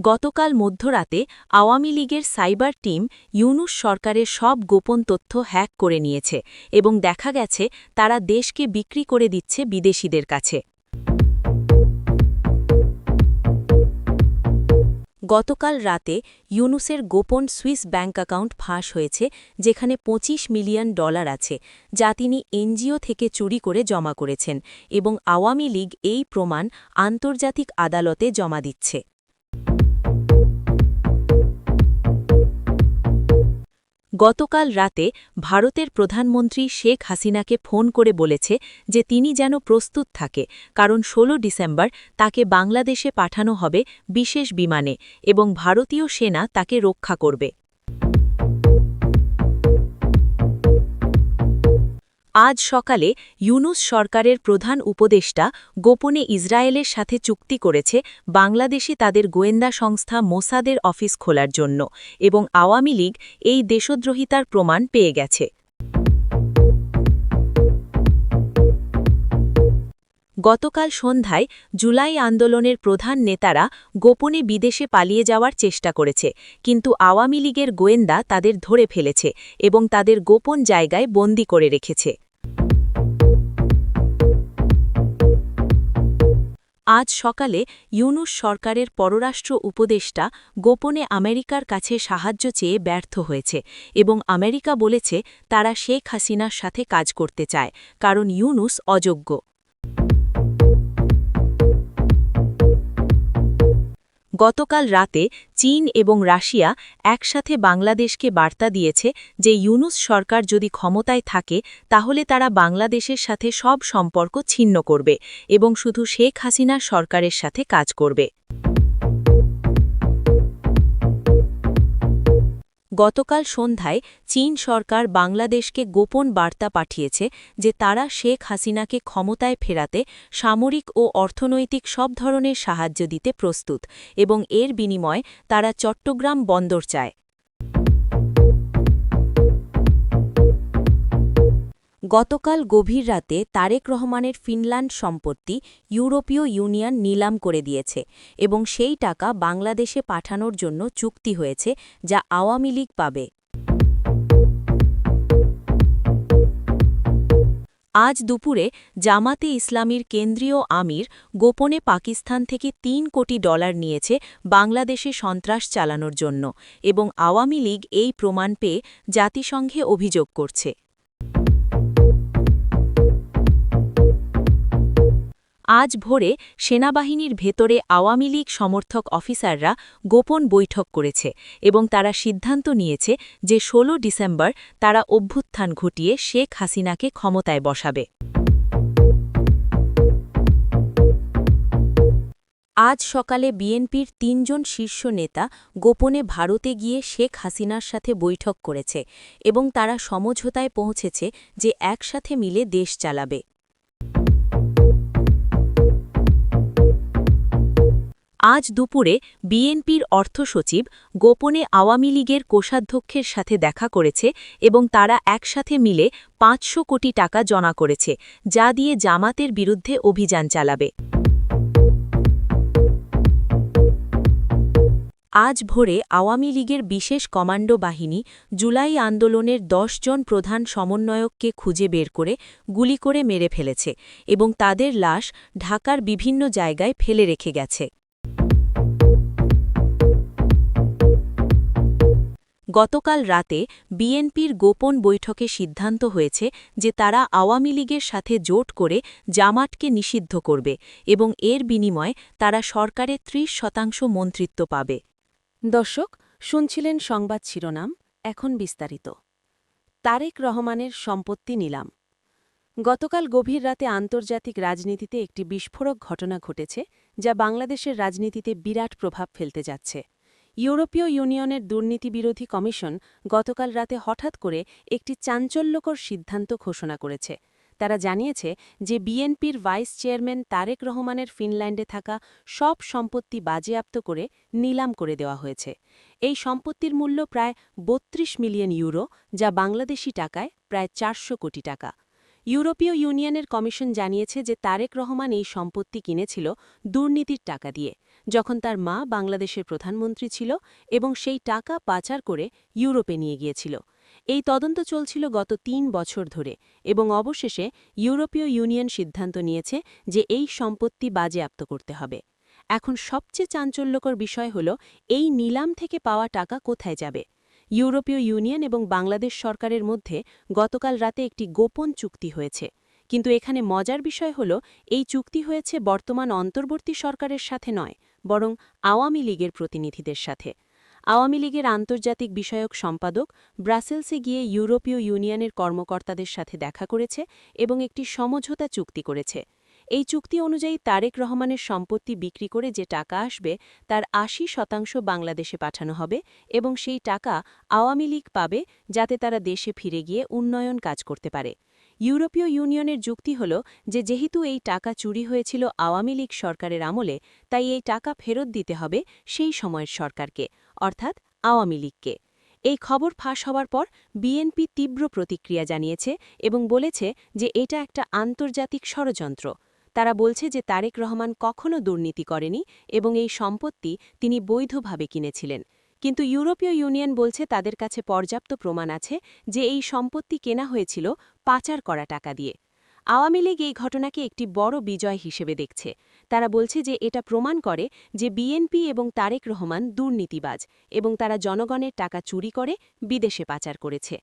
গতকাল মধ্যরাতে আওয়ামী লীগের সাইবার টিম ইউনুস সরকারের সব গোপন তথ্য হ্যাক করে নিয়েছে এবং দেখা গেছে তারা দেশকে বিক্রি করে দিচ্ছে বিদেশিদের কাছে। গতকাল রাতে ইউনুসের গোপন সুইস ব্যাংক অ্যাকাউন্ট ফাঁস হয়েছে, যেখানে ২৫ মিলিয়ন ডলার আছে, যা তিনি এনজিও থেকে চুরি করে জমা করেছেন এবং আওয়ামী লীগ এই প্রমাণ আন্তর্জাতিক আদালতে জমা দিচ্ছে। গতকাল রাতে ভারতের প্রধানমন্ত্রী শেখ হাসিনাকে ফোন করে বলেছে যে তিনি যেন প্রস্তুত থাকে, কারণ ১৬ ডিসেম্বর তাকে বাংলাদেশে পাঠানো হবে বিশেষ বিমানে এবং ভারতীয় সেনা তাকে রক্ষা করবে। আজ সকালে ইউনুস সরকারের প্রধান উপদেষ্টা গোপনে ইসরায়েলের সাথে চুক্তি করেছে বাংলাদেশে তাদের গোয়েন্দা সংস্থা মোসাদের অফিস খোলার জন্য এবং আওয়ামী লীগ এই দেশদ্রোহিতার প্রমাণ পেয়ে গেছে। গতকাল সন্ধ্যায় জুলাই আন্দোলনের প্রধান নেতারা গোপনে বিদেশে পালিয়ে যাওয়ার চেষ্টা করেছে, কিন্তু আওয়ামী লীগের গোয়েন্দা তাদের ধরে ফেলেছে এবং তাদের গোপন জায়গায় বন্দি করে রেখেছে। আজ সকালে ইউনুস সরকারের পররাষ্ট্র উপদেষ্টা গোপনে আমেরিকার কাছে সাহায্য চেয়ে ব্যর্থ হয়েছে এবং আমেরিকা বলেছে, তারা শেখ হাসিনার সাথে কাজ করতে চায়, কারণ ইউনুস অযোগ্য। গতকাল রাতে চীন এবং রাশিয়া একসাথে বাংলাদেশকে বার্তা দিয়েছে যে ইউনুস সরকার যদি ক্ষমতায় থাকে, তাহলে তারা বাংলাদেশের সাথে সব সম্পর্ক ছিন্ন করবে এবং শুধু শেখ হাসিনার সরকারের সাথে কাজ করবে। গতকাল সন্ধ্যায় চীন সরকার বাংলাদেশকে গোপন বার্তা পাঠিয়েছে যে তারা শেখ হাসিনাকে ক্ষমতায় ফেরাতে সামরিক ও অর্থনৈতিক সব ধরনের সাহায্য দিতে প্রস্তুত এবং এর বিনিময় তারা চট্টগ্রাম বন্দর চায়। গতকাল গভীর রাতে তারেক রহমানের ফিনল্যান্ড সম্পত্তি ইউরোপীয় ইউনিয়ন নিলাম করে দিয়েছে এবং সেই টাকা বাংলাদেশে পাঠানোর জন্য চুক্তি হয়েছে যা আওয়ামী লীগ পাবে। আজ দুপুরে জামাতে ইসলামীর কেন্দ্রীয় আমির গোপনে পাকিস্তান থেকে তিন কোটি ডলার নিয়েছে বাংলাদেশে সন্ত্রাস চালানোর জন্য এবং আওয়ামী লীগ এই প্রমাণ পেয়ে জাতিসংঘে অভিযোগ করছে। আজ ভোরে সেনাবাহিনীর ভেতরে আওয়ামী লীগ সমর্থক অফিসাররা গোপন বৈঠক করেছে এবং তারা সিদ্ধান্ত নিয়েছে যে ১৬ ডিসেম্বর তারা অভ্যুত্থান ঘটিয়ে শেখ হাসিনাকে ক্ষমতায় বসাবে। আজ সকালে বিএনপির তিনজন শীর্ষ নেতা গোপনে ভারতে গিয়ে শেখ হাসিনার সাথে বৈঠক করেছে এবং তারা সমঝোতায় পৌঁছেছে যে একসাথে মিলে দেশ চালাবে। আজ দুপুরে বিএনপির অর্থসচিব গোপনে আওয়ামী লীগের কোষাধ্যক্ষের সাথে দেখা করেছে এবং তারা একসাথে মিলে পাঁচশো কোটি টাকা জমা করেছে, যা দিয়ে জামাতের বিরুদ্ধে অভিযান চালাবে। আজ ভোরে আওয়ামী লীগের বিশেষ কমান্ডো বাহিনী জুলাই আন্দোলনের দশ জন প্রধান সমন্বয়ককে খুঁজে বের করে গুলি করে মেরে ফেলেছে এবং তাদের লাশ ঢাকার বিভিন্ন জায়গায় ফেলে রেখে গেছে। গতকাল রাতে বিএনপির গোপন বৈঠকে সিদ্ধান্ত হয়েছে যে তারা আওয়ামী লীগের সাথে জোট করে জামাটকে নিষিদ্ধ করবে এবং এর বিনিময়ে তারা সরকারে ত্রিশ শতাংশ মন্ত্রিত্ব পাবে। দর্শক, শুনছিলেন সংবাদ শিরোনাম, এখন বিস্তারিত। তারেক রহমানের সম্পত্তি নিলাম। গতকাল গভীর রাতে আন্তর্জাতিক রাজনীতিতে একটি বিস্ফোরক ঘটনা ঘটেছে যা বাংলাদেশের রাজনীতিতে বিরাট প্রভাব ফেলতে যাচ্ছে। ইউরোপীয় ইউনিয়নের দুর্নীতিবিরোধী কমিশন গতকাল রাতে হঠাৎ করে একটি চাঞ্চল্যকর সিদ্ধান্ত ঘোষণা করেছে। তারা জানিয়েছে যে বিএনপির ভাইস চেয়ারম্যান তারেক রহমানের ফিনল্যান্ডে থাকা সব সম্পত্তি বাজেয়াপ্ত করে নিলাম করে দেওয়া হয়েছে। এই সম্পত্তির মূল্য প্রায় বত্রিশ মিলিয়ন ইউরো, যা বাংলাদেশি টাকায় প্রায় চারশো কোটি টাকা। ইউরোপীয় ইউনিয়নের কমিশন জানিয়েছে যে তারেক রহমান এই সম্পত্তি কিনেছিল দুর্নীতির টাকা দিয়ে। যখন তার মা বাংলাদেশের প্রধানমন্ত্রী ছিল এবং সেই টাকা পাচার করে ইউরোপে নিয়ে গিয়েছিল। এই তদন্ত চলছিল গত তিন বছর ধরে এবং অবশেষে ইউরোপীয় ইউনিয়ন সিদ্ধান্ত নিয়েছে যে এই সম্পত্তি বাজেয়াপ্ত করতে হবে। এখন সবচেয়ে চাঞ্চল্যকর বিষয় হল, এই নিলাম থেকে পাওয়া টাকা কোথায় যাবে? ইউরোপীয় ইউনিয়ন এবং বাংলাদেশ সরকারের মধ্যে গতকাল রাতে একটি গোপন চুক্তি হয়েছে। কিন্তু এখানে মজার বিষয় হল, এই চুক্তি হয়েছে বর্তমান অন্তর্বর্তী সরকারের সাথে নয় বরং আওয়ামী লীগের প্রতিনিধিদের সাথে। আওয়ামী লীগের আন্তর্জাতিক বিষয়ক সম্পাদক ব্রাসেলসে গিয়ে ইউরোপীয় ইউনিয়নের কর্মকর্তাদের সাথে দেখা করেছে এবং একটি সমঝোতা চুক্তি করেছে। এই চুক্তি অনুযায়ী তারেক রহমানের সম্পত্তি বিক্রি করে যে টাকা আসবে তার আশি শতাংশ বাংলাদেশে পাঠানো হবে এবং সেই টাকা আওয়ামী লীগ পাবে যাতে তারা দেশে ফিরে গিয়ে উন্নয়ন কাজ করতে পারে। ইউরোপীয় ইউনিয়নের যুক্তি হল যে যেহেতু এই টাকা চুরি হয়েছিল আওয়ামী লীগ সরকারের আমলে, তাই এই টাকা ফেরত দিতে হবে সেই সময়ের সরকারকে, অর্থাৎ আওয়ামী লীগকে। এই খবর ফাঁস হওয়ার পর বিএনপি তীব্র প্রতিক্রিয়া জানিয়েছে এবং বলেছে যে এটা একটা আন্তর্জাতিক ষড়যন্ত্র। তারা বলছে যে তারেক রহমান কখনও দুর্নীতি করেনি এবং এই সম্পত্তি তিনি বৈধভাবে কিনেছিলেন। কিন্তু ইউরোপীয় ইউনিয়ন বলছে তাদের কাছে পর্যাপ্ত প্রমাণ আছে যে এই সম্পত্তি কেনা হয়েছিল পাচার করা টাকা দিয়ে। আওয়ামী লীগ এই ঘটনাকে একটি বড় বিজয় হিসেবে দেখছে। তারা বলছে যে এটা প্রমাণ করে যে বিএনপি এবং তারেক রহমান দুর্নীতিবাজ এবং তারা জনগণের টাকা চুরি করে বিদেশে পাচার করেছে।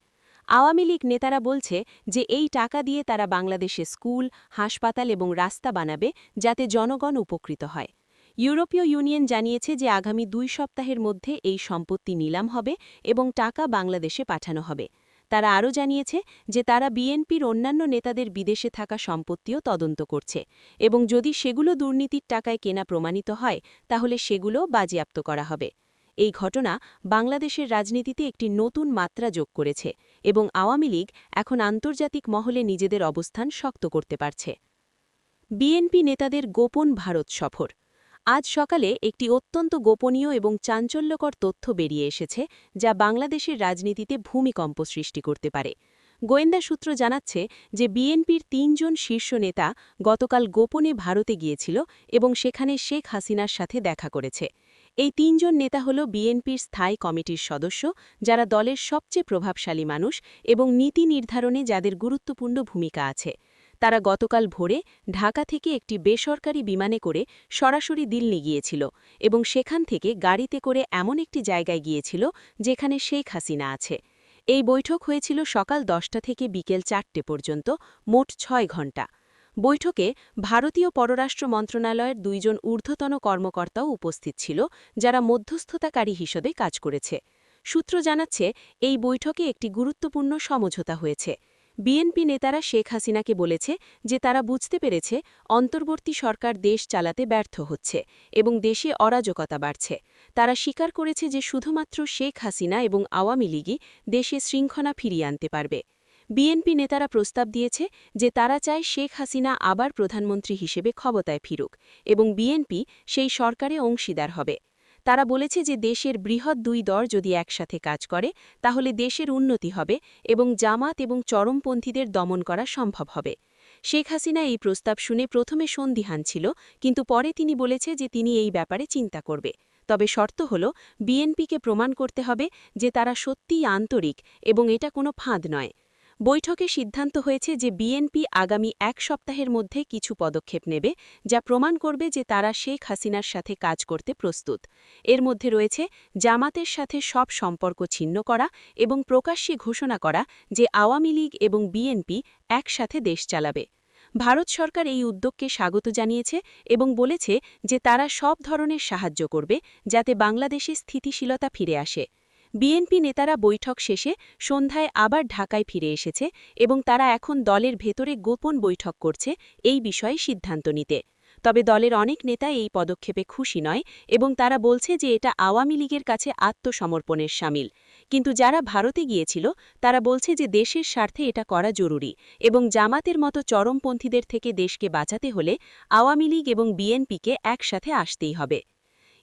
আওয়ামী লীগ নেতারা বলছে যে এই টাকা দিয়ে তারা বাংলাদেশে স্কুল, হাসপাতাল এবং রাস্তা বানাবে যাতে জনগণ উপকৃত হয়। ইউরোপীয় ইউনিয়ন জানিয়েছে যে আগামী দুই সপ্তাহের মধ্যে এই সম্পত্তি নিলাম হবে এবং টাকা বাংলাদেশে পাঠানো হবে। তারা আরও জানিয়েছে যে তারা বিএনপির অন্যান্য নেতাদের বিদেশে থাকা সম্পত্তিও তদন্ত করছে এবং যদি সেগুলো দুর্নীতির টাকায় কেনা প্রমাণিত হয়, তাহলে সেগুলো বাজেয়াপ্ত করা হবে। এই ঘটনা বাংলাদেশের রাজনীতিতে একটি নতুন মাত্রা যোগ করেছে এবং আওয়ামী লীগ এখন আন্তর্জাতিক মহলে নিজেদের অবস্থান শক্ত করতে পারছে। বিএনপি নেতাদের গোপন ভারত সফর আজ সকালে একটি অত্যন্ত গোপনীয় এবং চাঞ্চল্যকর তথ্য বেরিয়ে এসেছে, যা বাংলাদেশের রাজনীতিতে ভূমিকম্প সৃষ্টি করতে পারে। গোয়েন্দা সূত্র জানাচ্ছে যে বিএনপির তিনজন শীর্ষ নেতা গতকাল গোপনে ভারতে গিয়েছিল এবং সেখানে শেখ হাসিনার সাথে দেখা করেছে। এই তিনজন নেতা হল বিএনপির স্থায়ী কমিটির সদস্য, যারা দলের সবচেয়ে প্রভাবশালী মানুষ এবং নীতি নির্ধারণে যাদের গুরুত্বপূর্ণ ভূমিকা আছে। তারা গতকাল ভোরে ঢাকা থেকে একটি বেসরকারি বিমানে করে সরাসরি দিল্লি গিয়েছিল এবং সেখান থেকে গাড়িতে করে এমন একটি জায়গায় গিয়েছিল যেখানে শেখ হাসিনা আছে। এই বৈঠক হয়েছিল সকাল দশটা থেকে বিকেল চারটে পর্যন্ত, মোট ছয় ঘণ্টা। বৈঠকে ভারতীয় পররাষ্ট্র মন্ত্রণালয়ের দুইজন ঊর্ধ্বতন কর্মকর্তাও উপস্থিত ছিল, যারা মধ্যস্থতাকারী হিসেবে কাজ করেছে। সূত্র জানাচ্ছে, এই বৈঠকে একটি গুরুত্বপূর্ণ সমঝোতা হয়েছে। বিএনপি নেতারা শেখ হাসিনাকে বলেছে যে তারা বুঝতে পেরেছে অন্তর্বর্তী সরকার দেশ চালাতে ব্যর্থ হচ্ছে এবং দেশে অরাজকতা বাড়ছে। তারা স্বীকার করেছে যে শুধুমাত্র শেখ হাসিনা এবং আওয়ামী লীগই দেশে শৃঙ্খলা ফিরিয়ে আনতে পারবে। বিএনপি নেতারা প্রস্তাব দিয়েছে যে তারা চায় শেখ হাসিনা আবার প্রধানমন্ত্রী হিসেবে ক্ষমতায় ফিরুক এবং বিএনপি সেই সরকারে অংশীদার হবে। তারা বলেছে যে দেশের বৃহৎ দুই দর যদি একসাথে কাজ করে, তাহলে দেশের উন্নতি হবে এবং জামাত এবং চরমপন্থীদের দমন করা সম্ভব হবে। শেখ হাসিনা এই প্রস্তাব শুনে প্রথমে সন্দিহান ছিল, কিন্তু পরে তিনি বলেছে যে তিনি এই ব্যাপারে চিন্তা করবে। তবে শর্ত হল, বিএনপিকে প্রমাণ করতে হবে যে তারা সত্যিই আন্তরিক এবং এটা কোনো ফাঁদ নয়। বৈঠকে সিদ্ধান্ত হয়েছে যে বিএনপি আগামী এক সপ্তাহের মধ্যে কিছু পদক্ষেপ নেবে, যা প্রমাণ করবে যে তারা শেখ হাসিনার সাথে কাজ করতে প্রস্তুত। এর মধ্যে রয়েছে জামাতের সাথে সব সম্পর্ক ছিন্ন করা এবং প্রকাশ্যে ঘোষণা করা যে আওয়ামী লীগ এবং বিএনপি একসাথে দেশ চালাবে। ভারত সরকার এই উদ্যোগকে স্বাগত জানিয়েছে এবং বলেছে যে তারা সব ধরনের সাহায্য করবে যাতে বাংলাদেশে স্থিতিশীলতা ফিরে আসে। বিএনপি নেতারা বৈঠক শেষে সন্ধ্যায় আবার ঢাকায় ফিরে এসেছে এবং তারা এখন দলের ভেতরে গোপন বৈঠক করছে এই বিষয়ে সিদ্ধান্ত নিতে। তবে দলের অনেক নেতা এই পদক্ষেপে খুশি নয় এবং তারা বলছে যে এটা আওয়ামী লীগের কাছে আত্মসমর্পণের সামিল। কিন্তু যারা ভারতে গিয়েছিল, তারা বলছে যে দেশের স্বার্থে এটা করা জরুরি এবং জামাতের মতো চরমপন্থীদের থেকে দেশকে বাঁচাতে হলে আওয়ামী লীগ এবং বিএনপিকে একসাথে আসতেই হবে।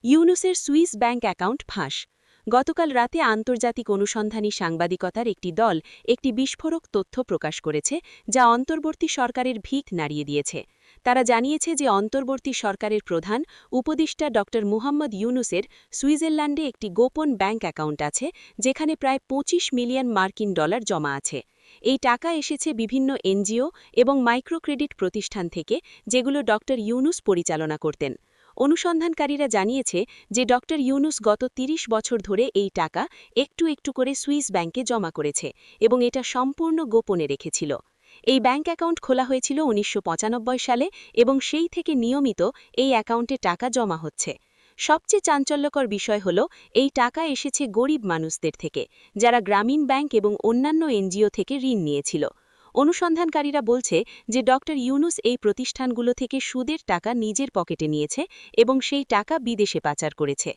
ইউনুসের সুইস ব্যাংক অ্যাকাউন্ট ফাঁস। গতকাল রাতে আন্তর্জাতিক অনুসন্ধানী সাংবাদিকতার একটি দল একটি বিস্ফোরক তথ্য প্রকাশ করেছে, যা অন্তর্বর্তী সরকারের ভিত নাড়িয়ে দিয়েছে। তারা জানিয়েছে যে অন্তর্বর্তী সরকারের প্রধান উপদেষ্টা ড. মুহাম্মদ ইউনুসের সুইজারল্যান্ডে একটি গোপন ব্যাংক অ্যাকাউন্ট আছে, যেখানে প্রায় ২৫ মিলিয়ন মার্কিন ডলার জমা আছে। এই টাকা এসেছে বিভিন্ন এনজিও এবং মাইক্রোক্রেডিট প্রতিষ্ঠান থেকে, যেগুলো ড. ইউনুস পরিচালনা করতেন। অনুসন্ধানকারীরা জানিয়েছে যে ড ইউনুস গত ৩০ বছর ধরে এই টাকা একটু একটু করে সুইস ব্যাংকে জমা করেছে এবং এটা সম্পূর্ণ গোপনে রেখেছিল। এই ব্যাংক অ্যাকাউন্ট খোলা হয়েছিল উনিশশো পঁচানব্বই সালে এবং সেই থেকে নিয়মিত এই অ্যাকাউন্টে টাকা জমা হচ্ছে। সবচেয়ে চাঞ্চল্যকর বিষয় হল, এই টাকা এসেছে গরিব মানুষদের থেকে, যারা গ্রামীণ ব্যাংক এবং অন্যান্য এনজিও থেকে ঋণ নিয়েছিল। অনুসন্ধানকারীরা বলছে যে ড ইউনুস এই প্রতিষ্ঠানগুলো থেকে সুদের টাকা নিজের পকেটে নিয়েছে এবং সেই টাকা বিদেশে পাচার করেছে।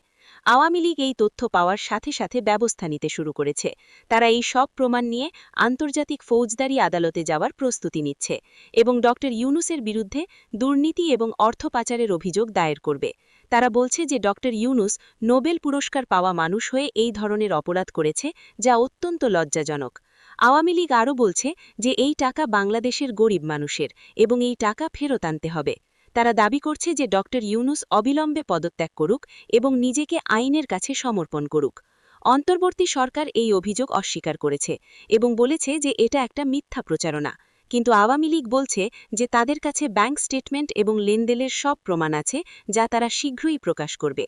আওয়ামী লীগ এই তথ্য পাওয়ার সাথে সাথে ব্যবস্থা নিতে শুরু করেছে। তারা এই সব প্রমাণ নিয়ে আন্তর্জাতিক ফৌজদারি আদালতে যাওয়ার প্রস্তুতি নিচ্ছে এবং ড ইউনুসের বিরুদ্ধে দুর্নীতি এবং অর্থ পাচারের অভিযোগ দায়ের করবে। তারা বলছে যে ড ইউনুস নোবেল পুরস্কার পাওয়া মানুষ হয়ে এই ধরনের অপরাধ করেছে যা অত্যন্ত লজ্জাজনক। আওয়ামী লীগ আরও বলছে যে এই টাকা বাংলাদেশের গরিব মানুষের এবং এই টাকা ফেরত আনতে হবে। তারা দাবি করছে যে ড ইউনুস অবিলম্বে পদত্যাগ করুক এবং নিজেকে আইনের কাছে সমর্পণ করুক। অন্তর্বর্তী সরকার এই অভিযোগ অস্বীকার করেছে এবং বলেছে যে এটা একটা মিথ্যা প্রচারণা। কিন্তু আওয়ামী লীগ বলছে যে তাদের কাছে ব্যাংক স্টেটমেন্ট এবং লেনদেনের সব প্রমাণ আছে যা তারা শীঘ্রই প্রকাশ করবে।